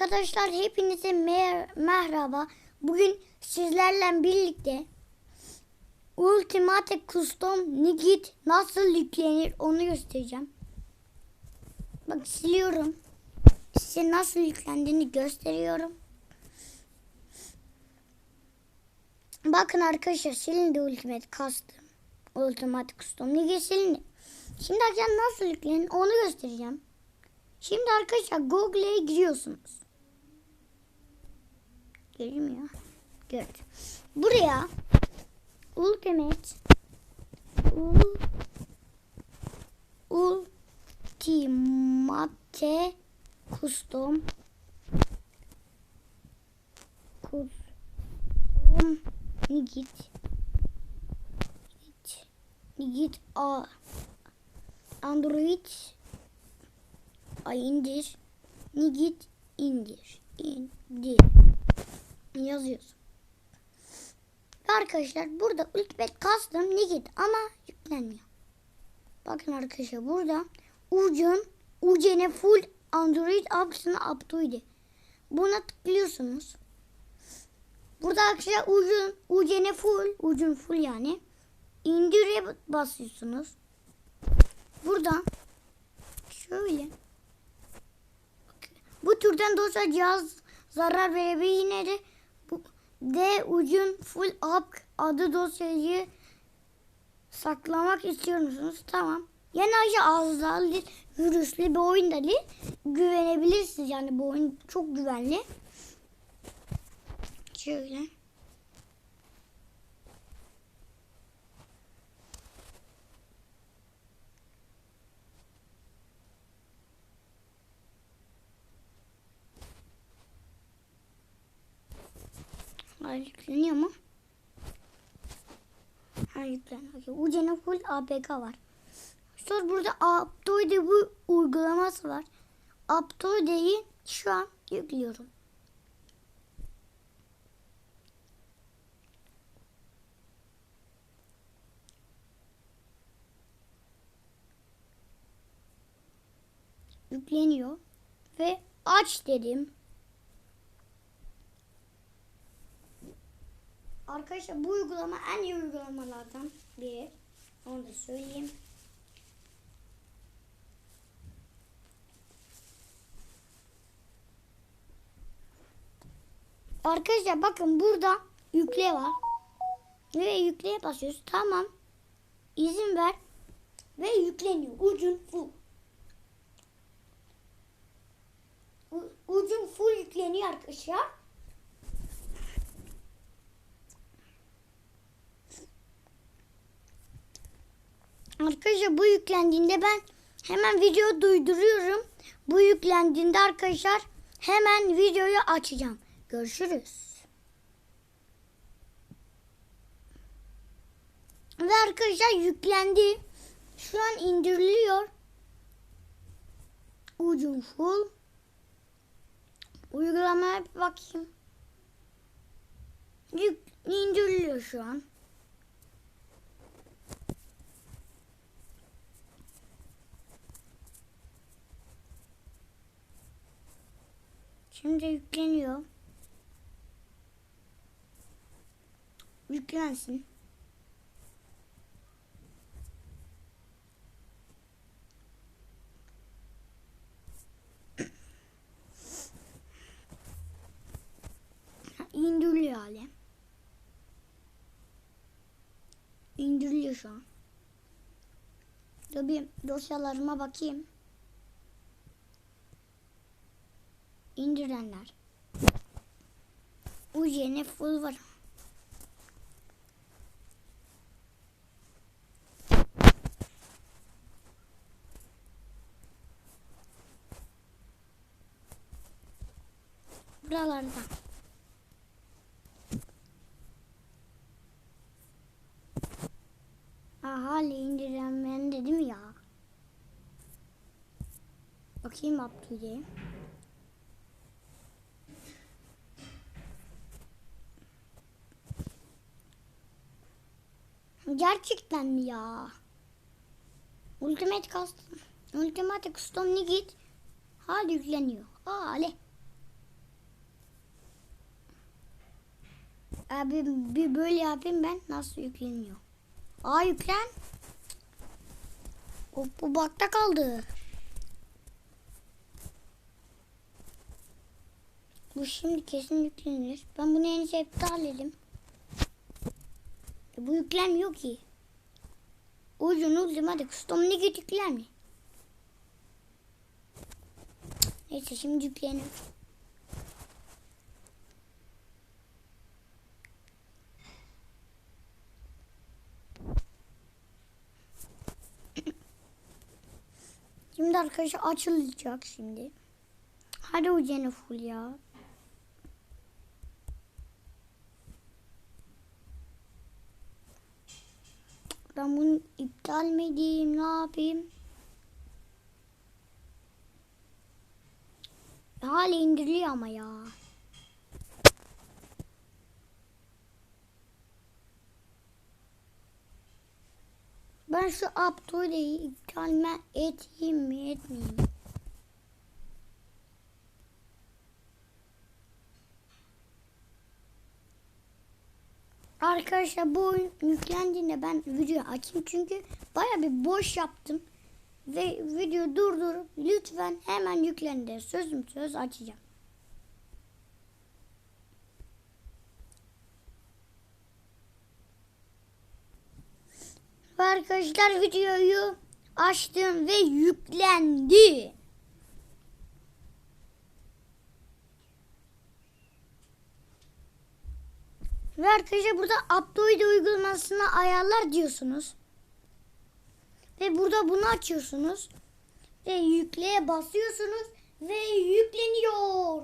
Arkadaşlar hepinize mer merhaba. Bugün sizlerle birlikte Ultimate Custom Nigit nasıl yüklenir onu göstereceğim. Bak siliyorum. Size nasıl yüklendiğini gösteriyorum. Bakın arkadaşlar silindi Ultimate Custom. Ultimate Custom Nigit silindi. Şimdi arkadaşlar nasıl yüklenir onu göstereceğim. Şimdi arkadaşlar Google'e giriyorsunuz. Girmiyor. Gördüm. Buraya Ultimate Ul Ultimate Custom Custom Nigit Nigit A Android Ay indir. Nigit indir. İndir. Yazıyorsun. Arkadaşlar burada Ultimate Custom Nigit ama yüklenmiyor. Bakın arkadaşlar burada Ucun Ucene full Android apps'ını update. Buna tıklıyorsunuz. Burada arkadaşlar Ucun Ucene full Ucun full yani. İndire basıyorsunuz. Burada şöyle bu türden dosya cihaz zarar verebilir yine de D ucun full up adı dosyayı saklamak istiyor musunuz? Tamam. Yani ayrıca arızalı virüslü bir oyun da değil. Güvenebilirsiniz yani bu oyun çok güvenli. Şöyle. Hayır yükleniyor mu? Ha yükleniyor. Ucena full APK var. Sonra burada Aptoide bu uygulaması var. Aptoide'yi şu an yüklüyorum. Yükleniyor ve aç dedim. Arkadaşlar bu uygulama en iyi uygulamalardan biri. Onu da söyleyeyim. Arkadaşlar bakın burada yükle var. Ve yükleye basıyoruz. Tamam. İzin ver. Ve yükleniyor. Ucun full. Ucun full yükleniyor arkadaşlar. Arkadaşlar bu yüklendiğinde ben hemen video duyduruyorum. Bu yüklendiğinde arkadaşlar hemen videoyu açacağım. Görüşürüz. Ve arkadaşlar yüklendi. Şu an indiriliyor. Ucun full. Uygulamaya bakayım. Yük, indiriliyor şu an. Şimdi yükleniyor. Yüklensin. İndiriliyor hali. İndiriliyor şu an. Bir dosyalarıma bakayım. İndirenler. Bu yeni full var. Buralarda. Aha indirenmeyen dedim ya. Bakayım Abdül'e. Gerçekten mi ya? Ultimate Custom. Ultimate Custom ne git? Hala yükleniyor. Ale. Abi bir böyle yapayım ben. Nasıl yükleniyor? Aa yüklen. Of bu bakta kaldı. Bu şimdi kesin yüklenir. Ben bunu en iptal edeyim. Bu yüklenmiyor ki. Ucun ucum hadi custom git yüklenme. Neyse şimdi yüklenir. Şimdi arkadaşlar açılacak şimdi. Hadi ucunu full ya. Ben bunu iptal mi edeyim ne yapayım? Hala indiriliyor ama ya. Ben şu Abdül'ü iptal mi edeyim mi etmeyeyim? Arkadaşlar bu oyun yüklendiğinde ben video açayım çünkü baya bir boş yaptım. Ve video durdurup lütfen hemen yüklendi. Sözüm söz açacağım. Arkadaşlar videoyu açtım ve yüklendi. Ve arkadaşlar burada Android uygulamasına ayarlar diyorsunuz. Ve burada bunu açıyorsunuz. Ve yükleye basıyorsunuz. Ve yükleniyor.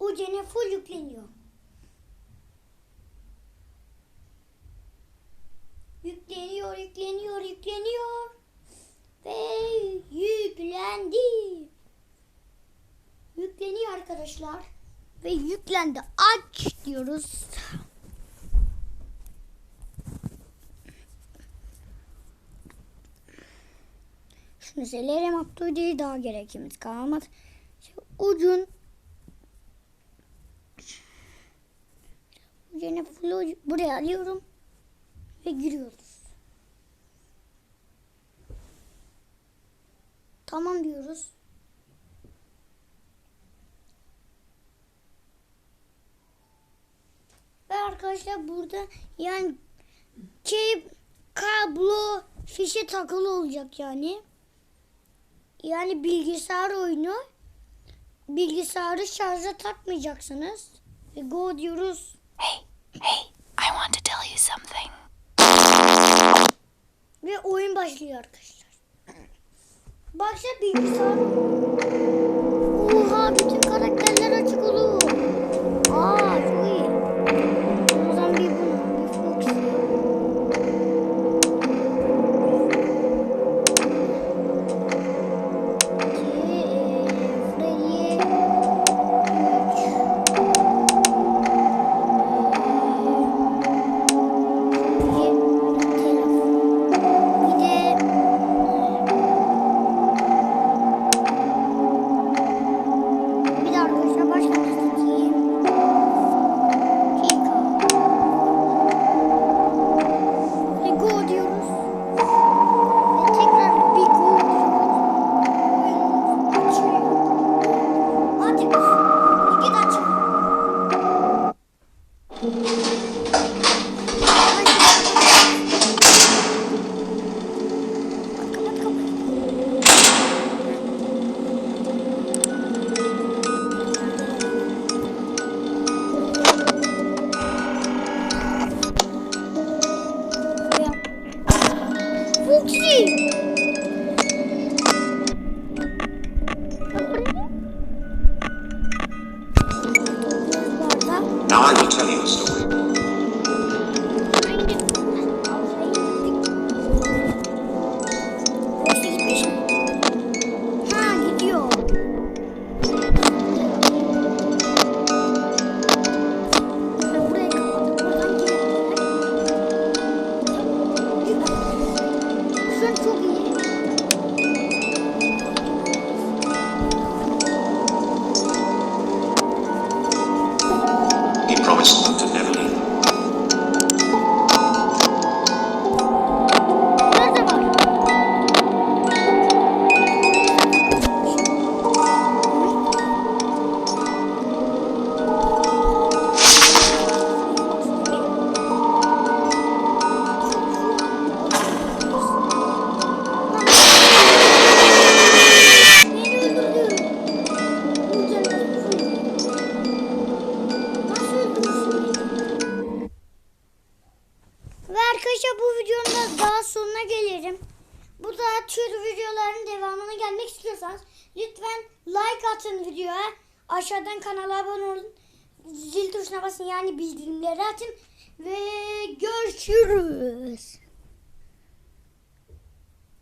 Ucene full yükleniyor. Yükleniyor, yükleniyor, yükleniyor. Ve yüklendi. Yükleniyor arkadaşlar. Ve yüklendi. Aç diyoruz. Şunu silerim Abdü değil daha gerekimiz kalmaz. Şu ucun ucunu full ucu- buraya alıyorum ve giriyoruz. Tamam diyoruz. Ve arkadaşlar burada yani şey kablo fişe takılı olacak yani. Yani bilgisayar oyunu bilgisayarı şarja takmayacaksınız. Ve go diyoruz. Hey, hey, I want to tell you something. Ve oyun başlıyor arkadaşlar. Başla bilgisayar I will tell you a story. Ve arkadaşlar bu videonun da daha sonuna gelirim. Bu da tür videoların devamına gelmek istiyorsanız lütfen like atın videoya. Aşağıdan kanala abone olun. Zil tuşuna basın yani bildirimleri atın. Ve görüşürüz.